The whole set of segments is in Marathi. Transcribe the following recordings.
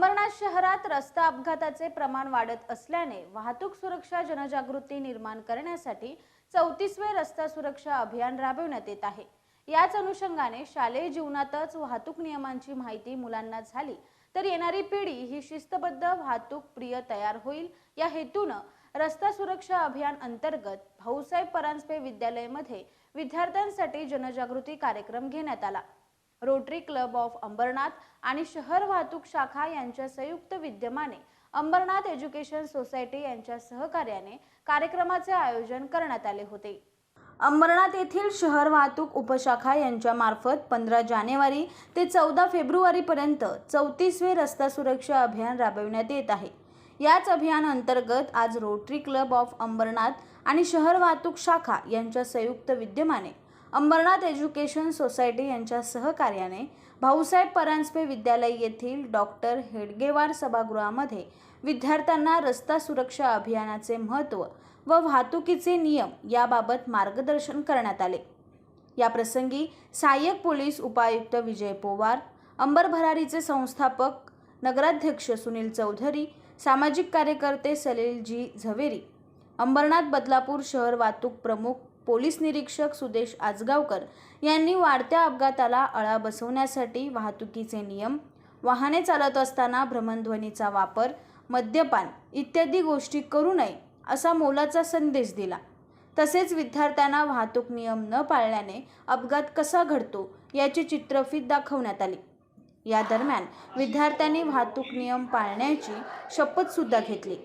अंबरनाथ शहरात रस्ता अपघाताचे प्रमाण वाढत असल्याने वाहतूक सुरक्षा जनजागृती निर्माण करण्यासाठी चौतीसवे रस्ता सुरक्षा अभियान राबविण्यात येत आहे. याच अनुषंगाने शालेय जीवनातच वाहतूक नियमांची माहिती मुलांना झाली तर येणारी पिढी ही शिस्तबद्ध वाहतूक प्रिय तयार होईल. या हेतूनं रस्ता सुरक्षा अभियान अंतर्गत भाऊसाहेब परांजपे विद्यालयामध्ये विद्यार्थ्यांसाठी जनजागृती कार्यक्रम घेण्यात आला. रोटरी क्लब ऑफ अंबरनाथ आणि शहर वाहतूक शाखा यांच्या संयुक्त विद्यमाने अंबरनाथ एज्युकेशन सोसायटी यांच्या सहकार्याने कार्यक्रमाचे आयोजन करण्यात आले होते. अंबरनाथ येथील शहर वाहतूक उपशाखा यांच्यामार्फत पंधरा जानेवारी ते चौदा फेब्रुवारीपर्यंत चौतीसवे रस्ता सुरक्षा अभियान राबविण्यात येत आहे. याच अभियान अंतर्गत आज रोटरी क्लब ऑफ अंबरनाथ आणि शहर वाहतूक शाखा यांच्या संयुक्त विद्यमाने अंबरनाथ एज्युकेशन सोसायटी यांच्या सहकार्याने भाऊसाहेब परांजपे विद्यालय येथील डॉक्टर हेडगेवार सभागृहामध्ये विद्यार्थ्यांना रस्ता सुरक्षा अभियानाचे महत्त्व व वाहतुकीचे नियम याबाबत मार्गदर्शन करण्यात आले. या प्रसंगी सहाय्यक पोलीस उपायुक्त विजय पोवार अंबर भरारीचे संस्थापक नगराध्यक्ष सुनील चौधरी सामाजिक कार्यकर्ते सलील जी झवेरी अंबरनाथ बदलापूर शहर वाहतूक प्रमुख पोलीस निरीक्षक सुदेश आजगावकर यांनी वाढत्या अपघाताला आळा बसवण्यासाठी वाहतुकीचे नियम वाहने चालत असताना भ्रमणध्वनीचा वापर मद्यपान इत्यादी गोष्टी करू नये असा मोलाचा संदेश दिला. तसेच विद्यार्थ्यांना वाहतूक नियम न पाळल्याने अपघात कसा घडतो याची चित्रफीत दाखवण्यात आली. या दरम्यान विद्यार्थ्यांनी वाहतूक नियम पाळण्याची शपथ सुद्धा घेतली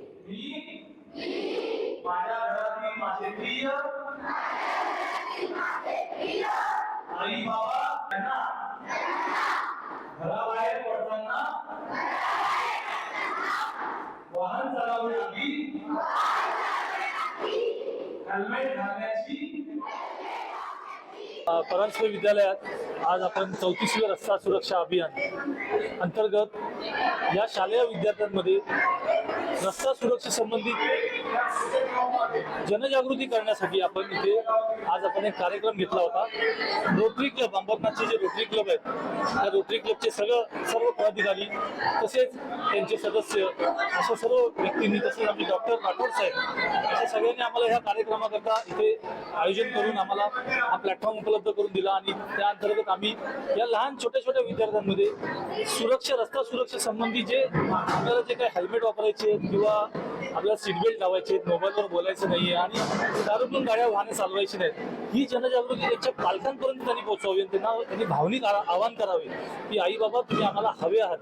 आई बाबा यांना घराबाहेर पडताना. वाहन चालवण्याआधी हेल्मेट घालण्याची. परांजपे विद्यालयात आज आपण चौतीसवे रस्ता सुरक्षा अभियान अंतर्गत या शालेय विद्यार्थ्यांमध्ये रस्ता सुरक्षेसंबंधित जनजागृती करण्यासाठी आपण इथे आज आपण एक कार्यक्रम घेतला होता. रोटरी क्लब अंबरनाथचे जे रोटरी क्लब आहेत त्या रोटरी क्लबचे सगळं सर्व पदाधिकारी तसेच त्यांचे सदस्य अशा सर्व व्यक्तींनी तसेच आमचे डॉक्टर राठोड साहेब अशा सगळ्यांनी आम्हाला ह्या कार्यक्रमाकरता इथे आयोजन करून आम्हाला हा प्लॅटफॉर्म उपलब्ध करून दिला आणि त्या अंतर्गत आम्ही या लहान छोट्या छोट्या विद्यार्थ्यांमध्ये सुरक्षा रस्ता सुरक्षा सुरक्षेसंबंधी जे आपल्याला जे काही हेल्मेट वापरायचे आहेत किंवा आपल्याला सीट बेल्ट लावायचे आहेत मोबाईलवर बोलायचं नाहीये आणि दारूतून गाड्या वाहने चालवायची नाहीत ही जनजागृती त्यांच्या पालकांपर्यंत त्यांनी पोहोचवावी आणि त्यांना त्यांनी भावनिक आवाहन करावे की आई बाबा तुम्ही आम्हाला हवे आहात.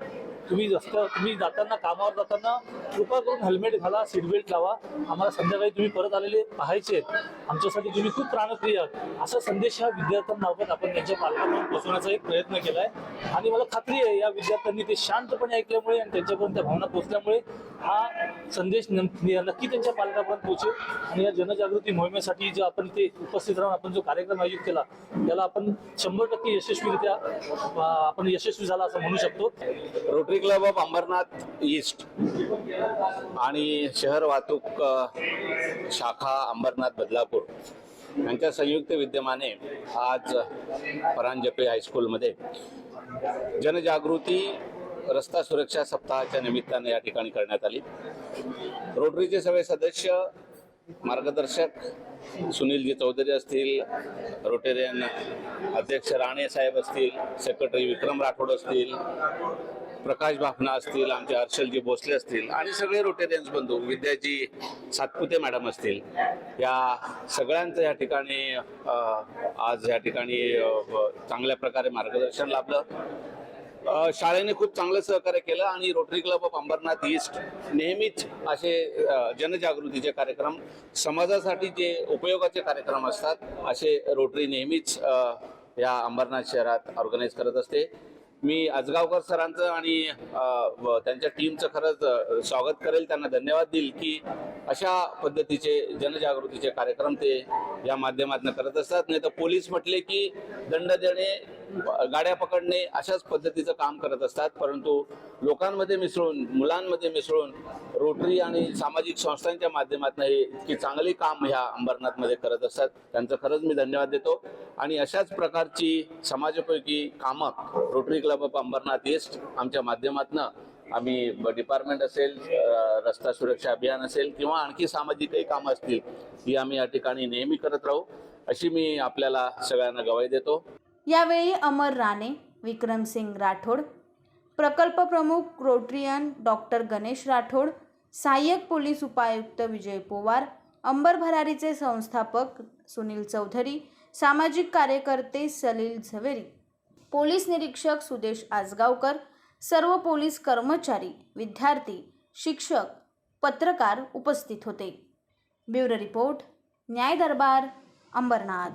तुम्ही रस्त्यावर तुम्ही जाताना कामावर जाताना कृपा करून हेल्मेट घाला सीट बेल्ट लावा. आम्हाला संध्याकाळी तुम्ही परत आलेले पाहायचे आहेत. आमच्यासाठी तुम्ही खूप प्राणप्रिय आहात. असा संदेश ह्या विद्यार्थ्यांमार्फत आपण त्यांच्या पालकांपर्यंत पोहोचवण्याचा एक प्रयत्न केला आहे आणि मला खात्री आहे या विद्यार्थ्यांनी ते शांतपणे ऐकल्यामुळे आणि त्यांच्यापर्यंत त्या भावना पोहोचल्यामुळे हा संदेश नक्की त्यांच्या पालकापर्यंत पोहोचेल. आणि या जनजागृती मोहिमेसाठी जे आपण इथे उपस्थित राहून आपण जो कार्यक्रम आयोजित केला त्याला आपण शंभर टक्के यशस्वीरित्या आपण यशस्वी झाला असं म्हणू शकतो. Rotary Club of Ambernath East आणि शहर वाहतूक शाखा अंबरनाथ बदलापूर यांच्या संयुक्त विद्यमाने आज परांजपे हायस्कूलमध्ये जनजागृती रस्ता सुरक्षा सप्ताहाच्या निमित्ताने या ठिकाणी करण्यात आली. रोटरीचे सगळे सदस्य मार्गदर्शक सुनीलजी चौधरी असतील रोटेरियन अध्यक्ष राणे साहेब असतील सेक्रेटरी विक्रम राठोड असतील प्रकाश भाफना असतील आमचे हर्षलजी भोसले असतील आणि सगळे रोटेरियन्स बंधू विद्याजी सातपुते मॅडम असतील या सगळ्यांचं या ठिकाणी आज या ठिकाणी चांगल्या प्रकारे मार्गदर्शन लाभलं. शाळेने खूप चांगलं सहकार्य केलं आणि Rotary Club of Ambernath East नेहमीच असे जनजागृतीचे कार्यक्रम समाजासाठी जे उपयोगाचे कार्यक्रम असतात असे रोटरी नेहमीच या अंबरनाथ शहरात ऑर्गनाईज करत असते. मी आजगावकर सरांचं आणि त्यांच्या टीमचं खरंच स्वागत करेल. त्यांना धन्यवाद देईल की अशा पद्धतीचे जनजागृतीचे कार्यक्रम ते या माध्यमातून करत असतात. नाही तर पोलीस म्हटले की दंड देणे गाड्या पकडणे अशाच पद्धतीचं काम करत असतात. परंतु लोकांमध्ये मिसळून मुलांमध्ये मिसळून रोटरी आणि सामाजिक संस्थांच्या माध्यमातून हे इतकी चांगली काम ह्या अंबरनाथमध्ये करत असतात. त्यांचं खरंच मी धन्यवाद देतो. आणि अशाच प्रकारची समाजपैकी कामं Rotary Club of Ambernath East आमच्या माध्यमातून आम्ही डिपार्टमेंट असेल रस्ता सुरक्षा अभियान असेल किंवा आणखी सामाजिक काही कामं असतील ही आम्ही या ठिकाणी नेहमी करत राहू. अशी मी आपल्याला सगळ्यांना गवाई देतो. यावेळी अमर राणे विक्रमसिंग राठोड प्रकल्प प्रमुख रोटरियन डॉक्टर गणेश राठोड सहाय्यक पोलीस उपायुक्त विजय पोवार अंबर भरारीचे संस्थापक सुनील चौधरी सामाजिक कार्यकर्ते सलील झवेरी पोलीस निरीक्षक सुदेश आजगावकर सर्व पोलीस कर्मचारी विद्यार्थी शिक्षक पत्रकार उपस्थित होते. ब्युरो रिपोर्ट न्याय दरबार अंबरनाथ.